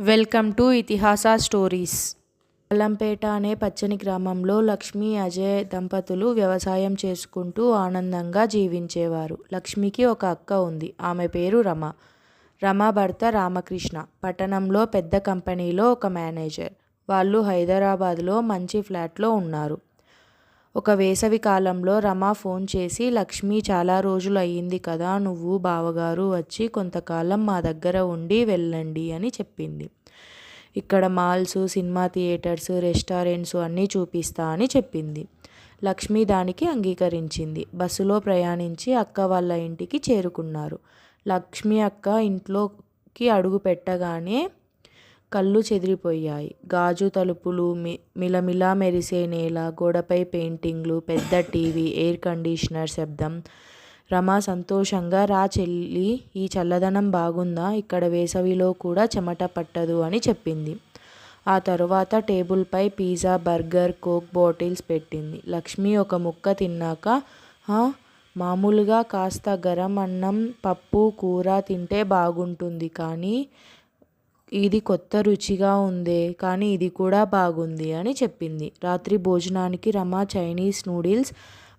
Welcome to Itihasa stories. Allampeta అనే పచ్చని గ్రామంలో లక్ష్మి అజయ్ దంపతులు వ్యవసాయం చేసుకుంటూ ఆనందంగా జీవించేవారు. లక్ష్మికి ఒక అక్క ఉంది. ఆమె పేరు రమ. రమ భర్త రామకృష్ణ. పట్టణంలో పెద్ద కంపెనీలో ఒక మేనేజర్. వాళ్ళు హైదరాబాద్లో మంచి ఫ్లాట్లో ఉన్నారు. ఒక వేసవి కాలంలో రమ ఫోన్ చేసి లక్ష్మి చాలా రోజులు అయ్యింది కదా నువ్వు బావగారు వచ్చి కొంతకాలం మా దగ్గర ఉండి వెళ్ళండి అని చెప్పింది. ఇక్కడ మాల్స్ సినిమా థియేటర్స్ రెస్టారెంట్స్ అన్నీ చూపిస్తా అని చెప్పింది. లక్ష్మి దానికి అంగీకరించింది. బస్సులో ప్రయాణించి అక్క వాళ్ళ ఇంటికి చేరుకున్నారు. లక్ష్మి అక్క ఇంట్లోకి అడుగు పెట్టగానే కళ్ళు చెదిరిపోయాయి. గాజు తలుపులు మి మిలమిలా మెరిసే నేల గోడపై పెయింటింగ్లు పెద్ద టీవీ ఎయిర్ కండిషనర్ శబ్దం. రమ సంతోషంగా రా చెల్లి ఈ చల్లదనం బాగుందా? ఇక్కడ వేసవిలో కూడా చెమట పట్టదు అని చెప్పింది. ఆ తరువాత టేబుల్పై పిజ్జా బర్గర్ కోక్ బాటిల్స్ పెట్టింది. లక్ష్మి ఒక ముక్క తిన్నాక మామూలుగా కాస్త గరం అన్నం పప్పు కూర తింటే బాగుంటుంది కానీ ఇది కొత్త రుచిగా ఉందే కానీ ఇది కూడా బాగుంది అని చెప్పింది. రాత్రి భోజనానికి రమ చైనీస్ నూడిల్స్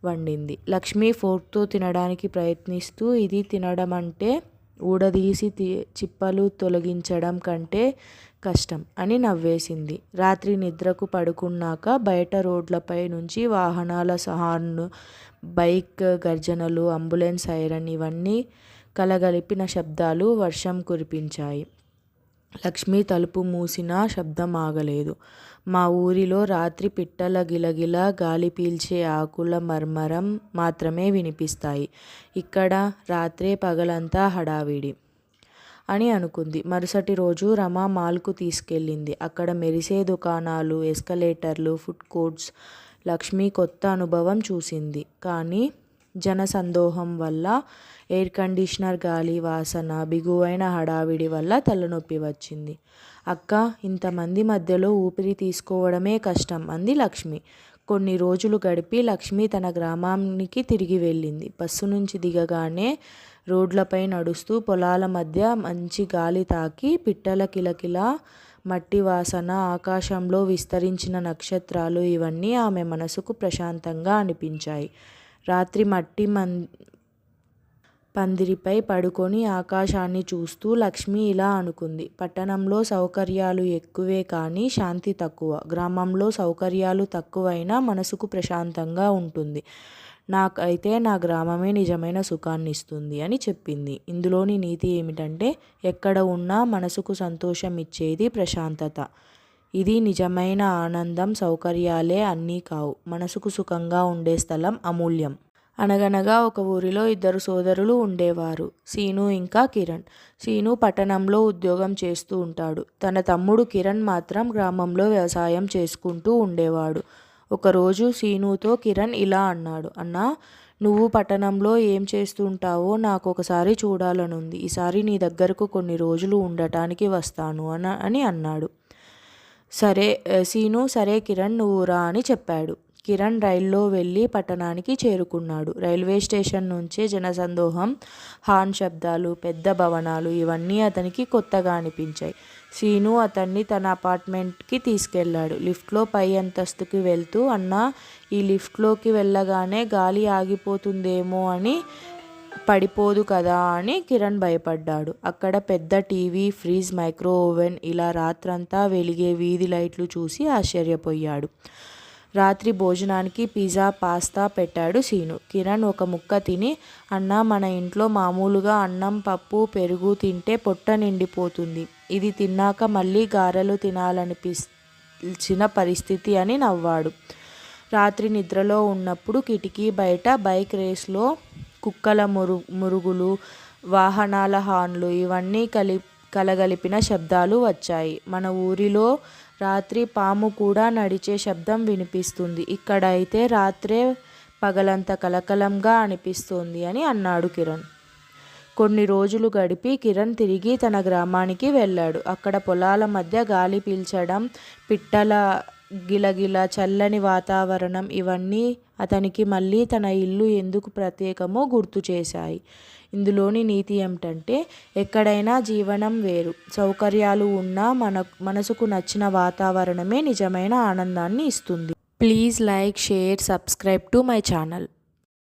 వండింది. లక్ష్మి ఫోర్క్తో తినడానికి ప్రయత్నిస్తూ ఇది తినడం అంటే ఊడదీసి చిప్పలు తొలగించడం కంటే కష్టం అని నవ్వేసింది. రాత్రి నిద్రకు పడుకున్నాక బయట రోడ్లపై నుంచి వాహనాల సహాను బైక్ గర్జనలు అంబులెన్స్ సైరన్ ఇవన్నీ కలగలిపిన శబ్దాలు వర్షం కురిపించాయి. లక్ష్మి తలుపు మూసినా శబ్దం ఆగలేదు మా ఊరిలో రాత్రి పిట్టల గిలగిల గాలి పీల్చే ఆకుల మర్మరం మాత్రమే వినిపిస్తాయి. ఇక్కడ రాత్రే పగలంతా హడావిడి అని అనుకుంది. మరుసటి రోజు రమ మాల్కు తీసుకెళ్ళింది. అక్కడ మెరిసే దుకాణాలు ఎస్కలేటర్లు ఫుడ్ కోర్ట్స్ లక్ష్మి కొత్త అనుభవం చూసింది. కానీ జనసందోహం వల్ల ఎయిర్ కండిషనర్ గాలి వాసన బిగువైన హడావిడి వల్ల తలనొప్పి వచ్చింది. అక్క ఇంతమంది మధ్యలో ఊపిరి తీసుకోవడమే కష్టం అంది లక్ష్మి. కొన్ని రోజులు గడిపి లక్ష్మి తన గ్రామానికి తిరిగి వెళ్ళింది. బస్సు నుంచి దిగగానే రోడ్లపై నడుస్తూ పొలాల మధ్య మంచి గాలి తాకి పిట్టల కిలకిల మట్టి వాసన ఆకాశంలో విస్తరించిన నక్షత్రాలు ఇవన్నీ ఆమె మనసుకు ప్రశాంతంగా అనిపించాయి. రాత్రి మట్టి మన్ పందిరిపై పడుకొని ఆకాశాన్ని చూస్తూ లక్ష్మి ఇలా అనుకుంది. పట్టణంలో సౌకర్యాలు ఎక్కువే కానీ శాంతి తక్కువ. గ్రామంలో సౌకర్యాలు తక్కువైనా మనసుకు ప్రశాంతంగా ఉంటుంది. నాకైతే నా గ్రామమే నిజమైన సుఖాన్ని ఇస్తుంది అని చెప్పింది. ఇందులోని నీతి ఏమిటంటే ఎక్కడ ఉన్నా మనసుకు సంతోషం ఇచ్చేది ప్రశాంతత. ఇది నిజమైన ఆనందం సౌకర్యాలే అన్నీ కావు. మనసుకు సుఖంగా ఉండే స్థలం అమూల్యం. అనగనగా ఒక ఊరిలో ఇద్దరు సోదరులు ఉండేవారు. సీను ఇంకా కిరణ్. సీను పట్టణంలో ఉద్యోగం చేస్తూ ఉంటాడు. తన తమ్ముడు కిరణ్ మాత్రం గ్రామంలో వ్యవసాయం చేసుకుంటూ ఉండేవాడు. ఒకరోజు సీనుతో కిరణ్ ఇలా అన్నాడు అన్నా నువ్వు పట్టణంలో ఏం చేస్తుంటావో నాకు ఒకసారి చూడాలనుంది. ఈసారి నీ దగ్గరకు కొన్ని రోజులు ఉండటానికి వస్తాను అన అని అన్నాడు. సరే సీను సరే కిరణ్ నువ్వు రా అని చెప్పాడు. కిరణ్ రైల్లో వెళ్ళి పట్టణానికి చేరుకున్నాడు. రైల్వే స్టేషన్ నుంచే జనసందోహం హార్న్ శబ్దాలు పెద్ద భవనాలు ఇవన్నీ అతనికి కొత్తగా అనిపించాయి. సీను అతన్ని తన అపార్ట్మెంట్కి తీసుకెళ్ళాడు. లిఫ్ట్లో పై అంతస్తుకి వెళ్తూ అన్న ఈ లిఫ్ట్లోకి వెళ్ళగానే గాలి ఆగిపోతుందేమో అని పడిపోదు కదా అని కిరణ్ భయపడ్డాడు. అక్కడ పెద్ద టీవీ ఫ్రిజ్ మైక్రో ఓవెన్ ఇలా రాత్రంతా వెలిగే వీధి లైట్లు చూసి ఆశ్చర్యపోయాడు. రాత్రి భోజనానికి పిజ్జా పాస్తా పెట్టాడు సీను. కిరణ్ ఒక ముక్క తిని అన్న మన ఇంట్లో మామూలుగా అన్నం పప్పు పెరుగు తింటే పొట్ట నిండిపోతుంది. ఇది తిన్నాక మళ్ళీ గారెలు తినాలనిపించిన పరిస్థితి అని నవ్వాడు. రాత్రి నిద్రలో ఉన్నప్పుడు కిటికీ బయట బైక్ రేస్లో కుక్కల మురు మురుగులు వాహనాల హార్న్లు ఇవన్నీ కలి కలగలిపిన శబ్దాలు వచ్చాయి. మన ఊరిలో రాత్రి పాము కూడా నడిచే శబ్దం వినిపిస్తుంది. ఇక్కడ అయితే రాత్రే పగలంత కలకలంగా అనిపిస్తుంది అని అన్నాడు కిరణ్. కొన్ని రోజులు గడిపి కిరణ్ తిరిగి తన గ్రామానికి వెళ్ళాడు. అక్కడ పొలాల మధ్య గాలి పీల్చడం పిట్టల గిలగిల చల్లని వాతావరణం ఇవన్నీ అతనికి మళ్ళీ తన ఇల్లు ఎందుకు ప్రత్యేకమో గుర్తు చేశాయి. ఇందులోని నీతి ఏమిటంటే ఎక్కడైనా జీవనం వేరు. సౌకర్యాలు ఉన్నా మన మనసుకు నచ్చిన వాతావరణమే నిజమైన ఆనందాన్ని ఇస్తుంది. Please like share subscribe to my channel.